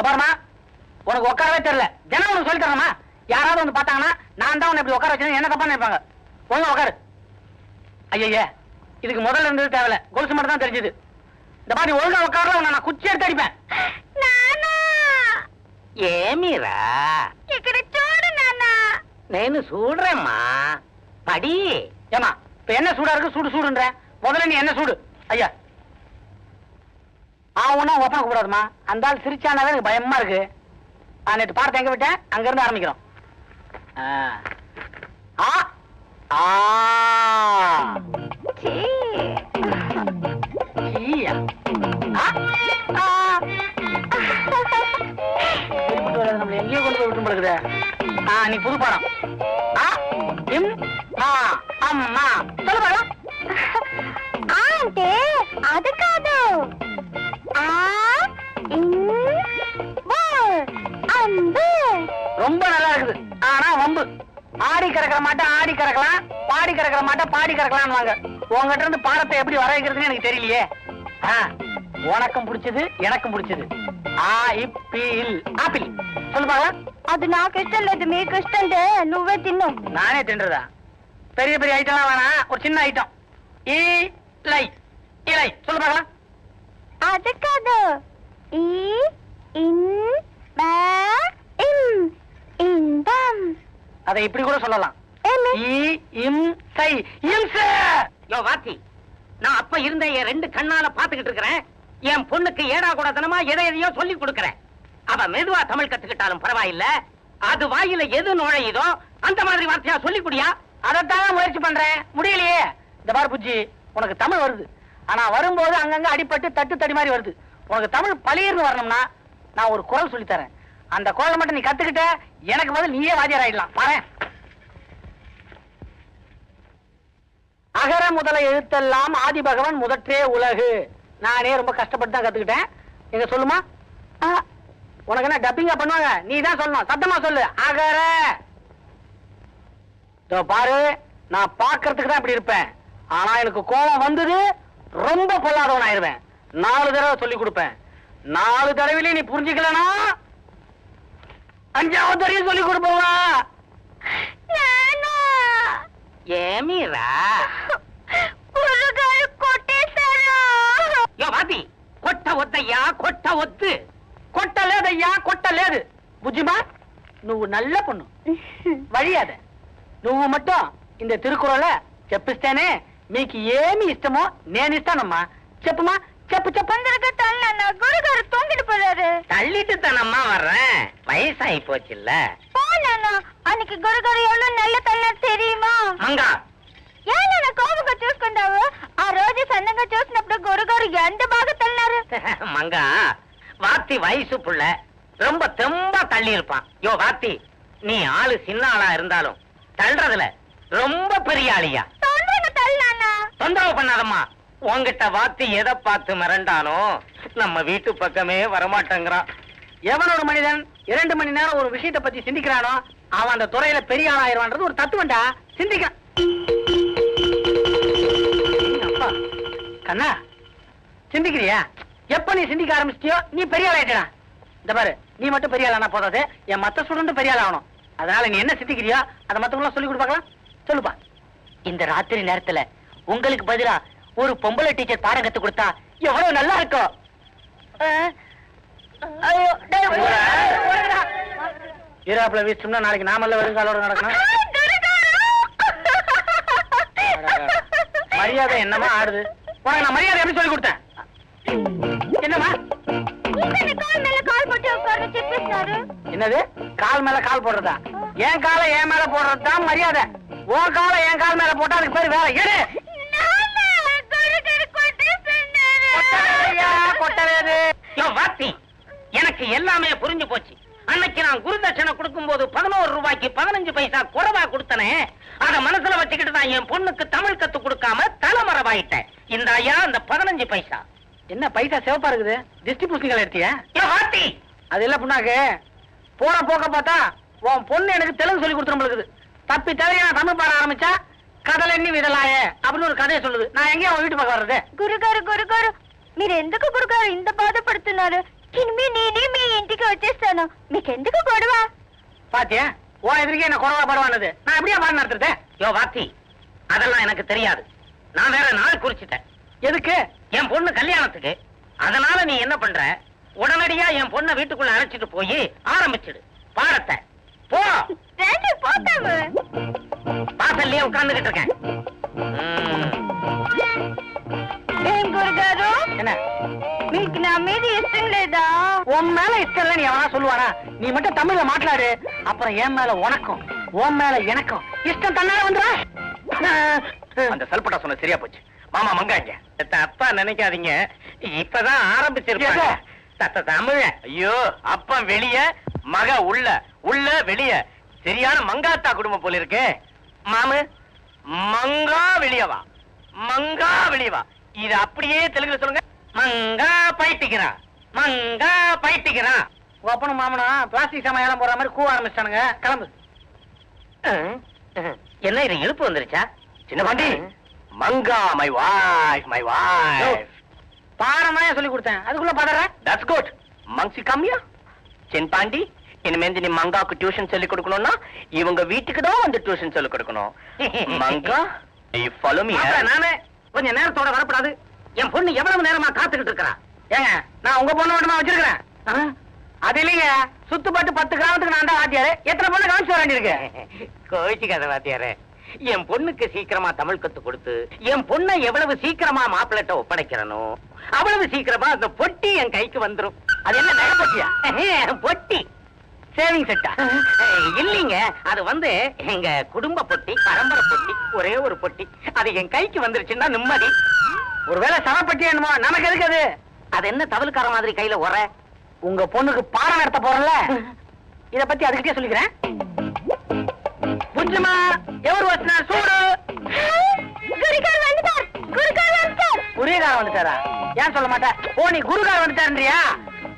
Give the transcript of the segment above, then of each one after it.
இத பாரும்மா உனக்கு உட்காரவே தெரியல தினம் உனக்கு சொல்லி தரணுமா யாராவது வந்து பார்த்தாங்கன்னா நான் தான் உன்னை இப்படி உட்கார வச்சேன் என்ன தப்பா நினைப்பாங்க ஒழுங்கா உட்காரு ஐயய்ய இதுக்கு முதல்ல இருந்தது தேவையில்ல கொலுசு மட்டும் தான் தெரிஞ்சது இந்த மாதிரி ஒழுங்கா உட்காரல உன்னை நான் குச்சி எடுத்து அடிப்பேன் నానా ఏమిరా ఇక్కడ చూడు నానా నేను చూడరమ్మా పడి ஏமா இப்ப என்ன சூடா இருக்கு சூடு சூடுன்ற முதல்ல நீ என்ன ஒன்னும் ஒப்பனை கூடாதுமா அந்த ஆள் சிரிச்சானாவே எனக்கு பயமா இருக்கு. ஆ நேற்று பாடத்தை எங்க விட்டேன் அங்க இருந்து ஆரம்பிக்கிறோம். ஆ. ஆ. நம்மள எங்கேயோ கொண்டு போய் விட்டு போடுக்குதே. ஆ நீ புது பாடம். ஆடி கறக்கிற மாட்டா ஆடி கறக்கலாம். பாடி கறக்கிற மாட்டா பாடி கறக்கலாம்னு வாங்க உங்ககிட்ட இருந்து பாடத்தை எப்படி வர வைக்கிறதுன்னு எனக்கு தெரியலையே. உனக்கும் பிடிச்சது எனக்கும் பிடிச்சது. ஆப்பிள். சொல்லு பாக்கலாம் அது நான் கஷ்டம் இல்லை மீ கஷ்டம் நுவே தின்னும் நானே தின்றதா? பெரிய பெரிய ஐட்டம்லாம் வேணாம். ஒரு சின்ன ஐட்டம் இலை. இலை. சொல்லு பாக்கலாம் அதுக்காது இ இன் இன்பம். அதை இப்படி கூட சொல்லலாம். ఏమి ஈ இம் சை. இம்ச யோ வாத்தி நான் அப்ப இருந்த என் ரெண்டு கண்ணால பாத்துக்கிட்டு இருக்கிறேன். என் பொண்ணுக்கு ஏடா கூடத்தனமா எதை எதையோ சொல்லி கொடுக்கறேன். அவ மெதுவா தமிழ் கத்துக்கிட்டாலும் பரவாயில்ல. அது வாயில எது நுழையுதோ அந்த மாதிரி வார்த்தையா சொல்லி குடியா? அதைத்தான் முயற்சி பண்றேன். முடியலையே. இந்த பாரு புஜ்ஜி உனக்கு தமிழ் வருது. ஆனா வரும்போது அங்கங்க அடிபட்டு தட்டு தடி மாதிரி வருது. உனக்கு தமிழ் பளிர்னு வரணும்னா நான் ஒரு குரல் சொல்லி தரேன். அந்த கோலம் மட்டும் நீ கத்துக்கிட்ட எனக்கு பதில் நீயே வாத்தியார் ஆயிடலாம். பாரு அகர முதல எழுத்தெல்லாம் ஆதி பகவன் முதற்றே உலகு. நானே ரொம்ப கஷ்டப்பட்டு தான் கத்துக்கிட்டேன். எங்க சொல்லுமா? உனக்கு என்ன டப்பிங்கா பண்ணுவாங்க? நீ தான் சொல்லணும். சத்தமா சொல்லு. அகர. இதோ பாரு நான் பார்க்கறதுக்கு தான் இப்படி இருப்பேன். ஆனா எனக்கு கோபம் வந்தது ரொம்ப பொல்லாதவன் ஆயிருவேன் நாலு தடவை சொல்லி கொடுப்பேன். நாலு தடவையிலே நீ புரிஞ்சுக்கலனா அஞ்சாவது வரையும் சொல்லி கொடுப்போவா ஏமீரா வாதி கொட்ட ஒத்தையா கொட்ட ஒத்து கொட்ட லேதையா கொட்ட లేదు బుజ్జిమా నువ్వు నల్ల పొన్ను వడియాద నువ్వు మట్టం ఇంత తిరుకురల చెప్పిస్తేనే మీకు ఏమి ఇష్టమో నేను ఇస్తానమ్మా చెప్పుమా చెప్పు చెప్పందరక తొంగిడిపోయారు தள்ளிட்டு தானம்மா வர்றேன் வயசாகி போச்சுல்ல పోనన్న అనికి గురుగారు ఎవరో నెల్ల తల్లని தெரியுமா மங்கா ఏనన్న కోపంగా చూసుకుంటావు ఆ రోజు సన్నగా చూసినప్పుడు గురుగారు ఎంత బాగా తల్లినారు மங்கா வாத்தி வயசு புள்ள ரொம்ப தெம்பா தள்ளி இருப்பான் யோ வாத்தி நீ ஆளு சின்ன ஆளா இருந்தாலும் தள்ளுறதுல ரொம்ப பெரிய ஆளியா తొందరగా తల్లన్న தொந்தரவு பண்ணாதம்மா உன்கிட்ட வாத்தி எதை பார்த்து மிரண்டானோ நம்ம வீட்டு பக்கமே வரமாட்டேங்கிறான். எவனோட மனிதன் இரண்டு மணி நேரம் ஒரு விஷயத்தை பத்தி சிந்திக்கிறானோ அவன் அந்த துறையில பெரிய ஆளாயிருவான்றது ஒரு தத்துவண்டா சிந்திக்க. அப்பா. கண்ணா சிந்திக்கிறியா? எப்ப நீ சிந்திக்க ஆரம்பிச்சிட்டியோ நீ பெரிய ஆளாயிட்டா இந்த பாரு நீ மட்டும் பெரிய ஆளானா போதாது என் மத்த ஸ்டூடெண்ட் பெரிய ஆள் ஆகணும் அதனால நீ என்ன சிந்திக்கிறியோ அதை மத்தவங்கள சொல்லி கொடுப்பாங்களா? சொல்லுப்பா. இந்த ராத்திரி நேரத்துல உங்களுக்கு பதிலா ஒரு பொம்பளை டீச்சர் பாடம் கத்து கொடுத்தா எவ்வளவு நல்லா இருக்கும்? ஈராப்ல வீசணும்னா நாளைக்கு நாமல்ல வருங்காலோட நடக்கணும். மரியாதை என்னமா ஆடுது? உனக்கு நான் மரியாதை எப்படி சொல்லி கொடுத்தேன்? என்னமா என்னது? கால் மேல கால் போடுறதா? என் காலை என் மேல போடுறது மரியாதை. உன் காலை என் கால் மேல போட்டா அதுக்கு பேர் வேலை. எடு! கொட்டவேது வாத்தி எனக்கு எல்லாமே புரிஞ்சு போச்சு. அன்னைக்கு நான் குருதட்சணை கொடுக்கும் போது பதினோரு ரூபாய்க்கு பதினஞ்சு பைசா குறைவா கொடுத்தனே. அத மனசுல வச்சுக்கிட்டு தான் என் பொண்ணுக்கு தமிழ் கத்து கொடுக்காம தலைமறைவாயிட்டேன். இந்த ஐயா அந்த பதினஞ்சு பைசா. என்ன பைசா சிவப்பா இருக்குது? திருஷ்டி பூசணிகள் வாத்தி. அது இல்ல புண்ணாக்கு. போற போக்க பார்த்தா உன் பொண்ணு எனக்கு தெலுங்கு சொல்லி கொடுத்துரும்பளுக்குது தப்பி தவிர நான் தமிழ் பாட ஆரம்பிச்சா கடல் எண்ணி விடலாயே அப்படின்னு ஒரு கதையை சொல்லுது. நான் எங்கேயும் அவன் வீட்டு பக்கம் வர்றது? குரு குரு குரு குரு. ఎందుకు గురుగారు ఇంత బాధపడుతున్నారు ఇనిమి నేనే మీ ఇంటికి వచ్చేస్తాను మీకెందుకు గొడవ பாத்தியா உன் எதிர்க்கே என்ன குறவா பரவானது நான் எப்படியா பாடம் நடத்துறது யோ வாத்தி அதெல்லாம் எனக்கு தெரியாது நான் வேற நாள் குறிச்சிட்டேன் எதுக்கு என் பொண்ணு கல்யாணத்துக்கு அதனால நீ என்ன பண்ற உடனடியா என் பொண்ணை வீட்டுக்குள்ள அழைச்சிட்டு போய் ஆரம்பிச்சிடு பாடத்தை போ రండి పోతాము வாசல்லயே உட்கார்ந்துகிட்டு இருக்கேன் ம். ఏం గురుగారు என்ன? நான் மீது இஷ்டம் இல்லைதா உன் மேல இஷ்டம் இல்லை நீ அவனா சொல்லுவானா? நீ மட்டும் தமிழ்ல மாట్లాடு அப்புறம் என் மேல உனக்கும் உன் மேல எனக்கும் இஷ்டம் தன்னால வந்துடா அந்த சல்பட்டா சொன்ன சரியா போச்சு. மாமா மங்காங்க. தப்பா நினைக்காதீங்க. இப்பதான் ஆரம்பிச்சிருக்காங்க தத்த தமிழ. ஐயோ அப்ப வெளிய மக உள்ள உள்ள வெளிய. சரியான மங்காத்தா குடும்பம் போல இருக்கு. மாமு மங்கா வெளியவா மங்கா வெளியவா இது அப்படியே தெலுங்குல சொல்லுங்க. மங்கா பைத்திக்கிறா மங்கா பைத்திக்கிறா உங்க அப்பனும் மாமனும் பிளாஸ்டிக் சமையலாம் போற மாதிரி கூவ ஆரம்பிச்சிட்டானுங்க. கிளம்பு. என்ன இது இழுப்பு வந்துருச்சா? சின்ன பாண்டி. மங்கா மை வாய்ஸ் மை வாய்ஸ் பாடம் தான் சொல்லி கொடுத்தேன். அதுக்குள்ள பதற தட்ஸ் குட் மங்சி கம்மியா? சென் பாண்டி இனிமேந்து நீ மங்காக்கு டியூஷன் சொல்லி கொடுக்கணும்னா இவங்க வீட்டுக்கு தான் வந்து டியூஷன் சொல்லி கொடுக்கணும். மங்கா me? மாப்பிள, நானே கொஞ்ச நேரத்தோட வரப்படாது. என் பொண்ணு எவ்வளவு நேரமா காத்துக்கிட்டு இருக்கறா? ஏங்க நான் உங்க பொண்ணு மட்டுமா வச்சிருக்கிறேன். அது இல்லைங்க சுத்துப்பட்டு பத்து கிராமத்துக்கு நான் தான் வாத்தியாரு எத்தனை பொண்ணு கவனிச்சு வேண்டியிருக்கு? கோவிச்சுக்காத வாத்தியாரே என் பொண்ணுக்கு சீக்கிரமா தமிழ் கத்து கொடுத்து என் பொண்ணை எவ்வளவு சீக்கிரமா மாப்பிள்ளட்ட ஒப்படைக்கிறனோ அவ்வளவு சீக்கிரமா அந்த பொட்டி என் கைக்கு வந்துரும். அது என்ன நகை பொட்டியா? பொட்டி. சேவிங் செட்டா? இல்லீங்க அது வந்து எங்க குடும்ப பொட்டி பரம்பரை பொட்டி ஒரே ஒரு பொட்டி. அது என் கைக்கு வந்துருச்சுன்னா நிம்மதி. ஒருவேளை சவப்பட்டி என்னமோ நமக்கு எதுக்கு அது? அது என்ன தவலுக்கார மாதிரி கையில உர? உங்க பொண்ணுக்கு பாடம் நடத்த போறல இத பத்தி அதுக்கிட்டே சொல்லிக்கிறேன். புரிஞ்சுமா? எவரு வச்சினா சூடு. குருக்கார் வந்துட்டார். குருக்கார் வந்துட்டார். குருகார் வந்துட்டாரா? ஏன் சொல்ல மாட்டேன் ஓ நீ குருகார் வந்துட்டாருன்றியா?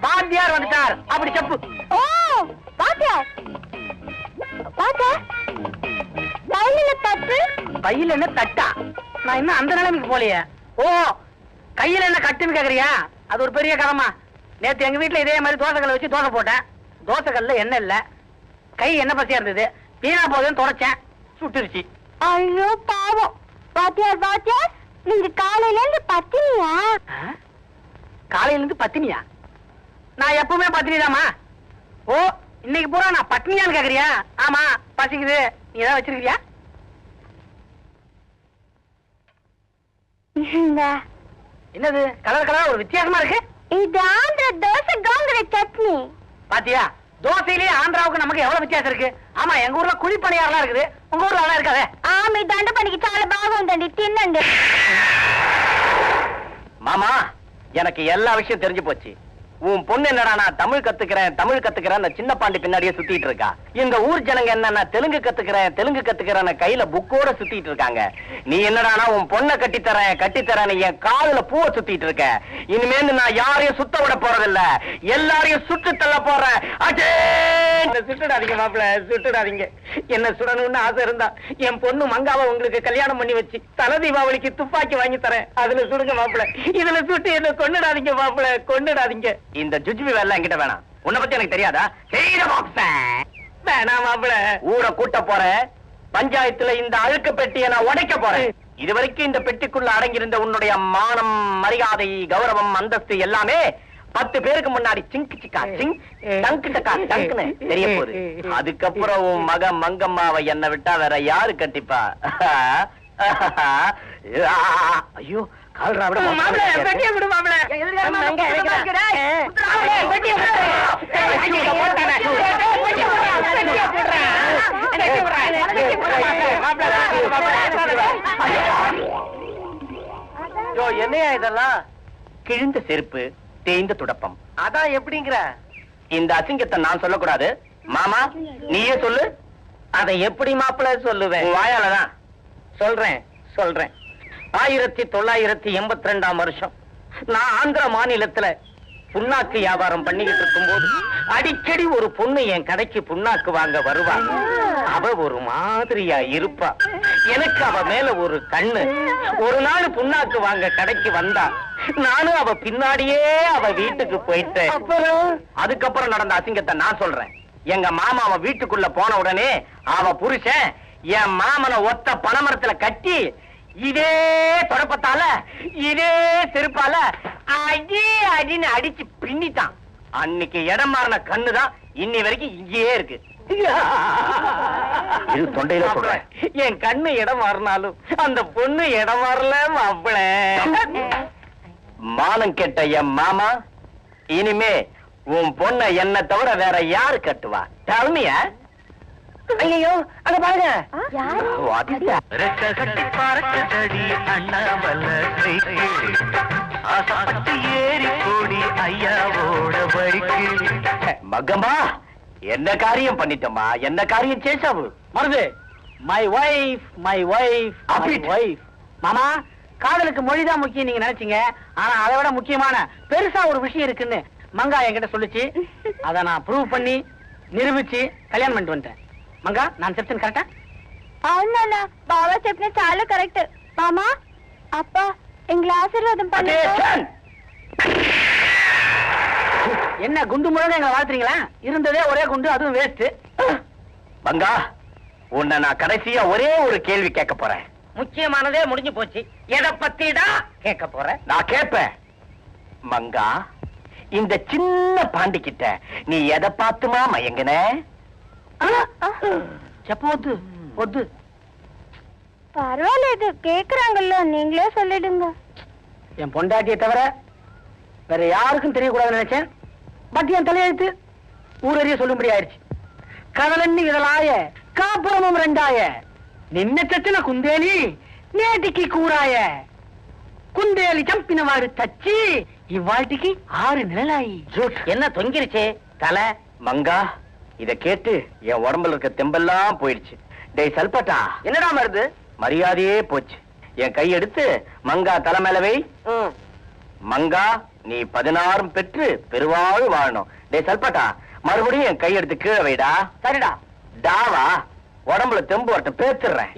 பாத்தியார் வந்துட்டார். அப்படி செப்பு. ஓ பாத்தியா பாத்தா பையில தட்டு. பையில என்ன தட்டா? நான் இன்னும் அந்த நிலைமைக்கு போலையே. ஓ கையில என்ன கட்டுன்னு கேக்குறியா? அது ஒரு பெரிய கதமா நேத்து எங்க வீட்டுல இதே மாதிரி தோசைக்கல்ல வச்சு தோசை போட்டேன். தோசைக்கல்ல எண்ணெய் இல்ல. கை என்ன பசியா இருந்தது? வீணா போகுதுன்னு தொடச்சேன். சுட்டுருச்சு. ஐயோ பாவம். வாத்தியார் வாத்தியார் நீங்க காலையில இருந்து பத்தினியா? காலையில இருந்து பத்தினியா? நான் எப்பவுமே பத்தினிதாம்மா. ஓ இன்னைக்கு பூரா நான் பட்னியான்னு கேக்குறியா? ஆமா பசிக்குது. நீ ஏதாவது வச்சிருக்கியா என்னது கலர் கலரா ஒரு வித்தியாசமா இருக்கு? இது ஆந்திர தோசை கோங்குற சட்னி. பாத்தியா தோசையிலே ஆந்திராவுக்கு நமக்கு எவ்வளவு வித்தியாசம் இருக்கு? ஆமா எங்க ஊர்ல குழி பணியாரெல்லாம் இருக்குது. உங்க ஊர்ல அதெல்லாம் இருக்காதே? ஆமா தண்ட பணிக்கு சால பாகம் தண்டி தின்னங்க மாமா எனக்கு எல்லா விஷயம் தெரிஞ்சு போச்சு. உன் பொண்ணு என்னடா நான் தமிழ் கத்துக்கிறேன் தமிழ் கத்துக்கிறேன் அந்த சின்ன பாண்டி பின்னாடியே சுத்திட்டு இருக்கா? இந்த ஊர் ஜனங்க என்ன தெலுங்கு கத்துக்கிறேன் தெலுங்கு கத்துக்கிறேன் கையில புக்கோட சுத்திட்டு இருக்காங்க. நீ என்னடா உன் பொண்ணை கட்டித்தரேன் கட்டித்தரேன் என் காதுல பூவை சுத்திட்டு இருக்க. இனிமேல் நான் யாரையும் சுத்த விட போறதில்ல. எல்லாரையும் சுட்டு தள்ள போறேன். சுட்டுடாதீங்க மாப்பிள சுட்டுடாதீங்க. என்ன சுடணும்னு ஆசை இருந்தா என் பொண்ணு மங்காவை உங்களுக்கு கல்யாணம் பண்ணி வச்சு தலை தீபாவளிக்கு துப்பாக்கி வாங்கி தரேன். அதுல சுடுங்க மாப்பிள இதுல சுட்டு என்ன கொன்னுடாதீங்க மாப்பிள கொன்னுடாதீங்க. இந்த ஜுஜ்பி வேலை என்கிட்ட வேணாம். உன்னை பத்தி எனக்கு தெரியாதா? வேணாம் மாப்பிள ஊரை கூட்ட போறேன் பஞ்சாயத்துல இந்த அழுக்கு பெட்டியை நான் உடைக்க போறேன். இதுவரைக்கும் இந்த பெட்டிக்குள்ள அடங்கியிருந்த உன்னுடைய மானம் மரியாதை கௌரவம் அந்தஸ்து எல்லாமே பத்து பேருக்கு முன்னாடி சிங்கு சிக்கா சிங் டங்கு டக்கா டங்குன்னு தெரிய போகுது. அதுக்கப்புறம் உன் மக மங்கம்மாவை என்ன விட்டா வேற யாரு கட்டிப்பா? ஐயோ கால்ரா விட மாப்பிளை, பெட்டியை கொடு, மாப்பிளை. எதிர்காலமா மங்க, பெட்டியை எதிர்காலம். கொடு. மாப்பிளை, பெட்டியை கொடு. பெட்டியை. போட்டானே. பெட்டியை கொடு, பெட்டியை கொடு. பெட்டியை மாப்பிளை. மாப்பிளை, மாப்பிளை. யோ, என்னையா இதெல்லாம் கிழிந்த செருப்பு தேய்ந்த துடப்பம் அதான் எப்படிங்கிற இந்த அசிங்கத்தை நான் சொல்லக்கூடாது மாமா நீயே சொல்லு அதை எப்படி மாப்பிள்ள சொல்லுவேன் வாயாலதான் சொல்றேன் சொல்றேன் ஆயிரத்தி தொள்ளாயிரத்தி எண்பத்தி ரெண்டாம் வருஷம். நான் ஆந்திர மாநிலத்துல புண்ணாக்கு வியாபாரம் பண்ணிக்கிட்டு இருக்கும்போது அடிக்கடி ஒரு பொண்ணு என் கடைக்கு புண்ணாக்கு வாங்க வருவா. அவ ஒரு மாதிரியா இருப்பா. எனக்கு அவ மேல ஒரு கண்ணு. ஒரு நாள் புண்ணாக்கு வாங்க கடைக்கு வந்தா நானும் அவ பின்னாடியே அவ வீட்டுக்கு போயிட்டேன். அதுக்கப்புறம் நடந்த அசிங்கத்தை நான் சொல்றேன். எங்க மாமா அவன் வீட்டுக்குள்ள போன உடனே அவ புருஷன் என் மாமனை ஒத்த பனைமரத்துல கட்டி இதே தொடப்பத்தால இதே செருப்பால அடி அடின்னு அடிச்சு பின்னிட்டான். அன்னைக்கு இடம் மாறின கண்ணுதான் இன்னி வரைக்கும் இங்கேயே இருக்கு. இது தொண்டையில சொல்றேன். என் கண்ணு இடம் மாறினாலும் அந்த பொண்ணு இடம் மாறல மாப்பிள. மானம் கெட்ட என் மாமா இனிமே உன் பொண்ண என்ன தவிர வேற யாரு கட்டுவா? தருமிய ஐயோ அங்க பாருங்க. கட்டி பறக்குதடி அண்ணாமல ஆசைப்பட்டு ஏறி கூடி ஐயாவோட வழிக்கு. மகமா என்ன காரியம் பண்ணிட்டமா என்ன காரியம் சேஷாவு? Marudhu my wife my wife அப்படி. வைஃப் மாமா காதலுக்கு மொழிதான் முக்கியம் நீங்க நினைச்சீங்க. ஆனா அதை விட முக்கியமான பெருசா ஒரு விஷயம் இருக்குன்னு மங்கா என்கிட்ட சொல்லுச்சு. அதை நான் ப்ரூவ் பண்ணி நிரூபிச்சு கல்யாணம் பண்ணிட்டு வந்துட்டேன். மங்கா நான் செப்டன் கரெக்டா అవునా బాబా చెప్పిన చాలా కరెక్ట్ మామా అప్ప ఎంగ్ల ఆశీర్వాదం பண்ணு என்ன குண்டு முழுங்க எங்களை வாழ்த்துறீங்களா இருந்ததே ஒரே குண்டு அதுவும் வேஸ்ட் மங்கா உன்னை நான் கடைசியா ஒரே ஒரு கேள்வி கேட்க போறேன் முக்கியமானதே முடிஞ்சு போச்சு எதை பத்திடா கேட்க போறேன் நான் கேட்பேன் மங்கா இந்த சின்ன பாண்டி கிட்ட நீ எதை பார்த்துமா மயங்கின செப்போத்து ஒத்து பரவாயில்ல கேக்குறாங்கல்ல. நீங்களே சொல்லிடுங்க. என் பொண்டாட்டியை தவிர வேற யாருக்கும் தெரியக்கூடாதுன்னு நினைச்சேன். பட் என் தலையெழுத்து ஊரறிய சொல்லும்படி ஆயிடுச்சு. கதலன்னு இதழாய காப்புறமும் ரெண்டாய. நின்ன குந்தேலி நேட்டிக்கு கூறாய. குந்தேலி சம்பினவாறு தச்சி இவ்வாழ்த்திக்கு ஆறு நிழலாயி. என்ன தொங்கிருச்சே? தலை மங்கா? இத கேட்டு என் உடம்புல இருக்க தெம்பெல்லாம் போயிடுச்சு. டேய் சல்பட்டா. என்னடா மருது மரியாதையே போச்சு. என் கை எடுத்து மங்கா தலை மேல வை. மங்கா நீ பதினாறும் பெற்று பெருவாழ் வாழணும். டேய் சல்பட்டா மறுபடியும் என் கை எடுத்து கீழே வைடா. சரிடா. டாவா உடம்புல தெம்பு வரட்டும் பேத்துறேன்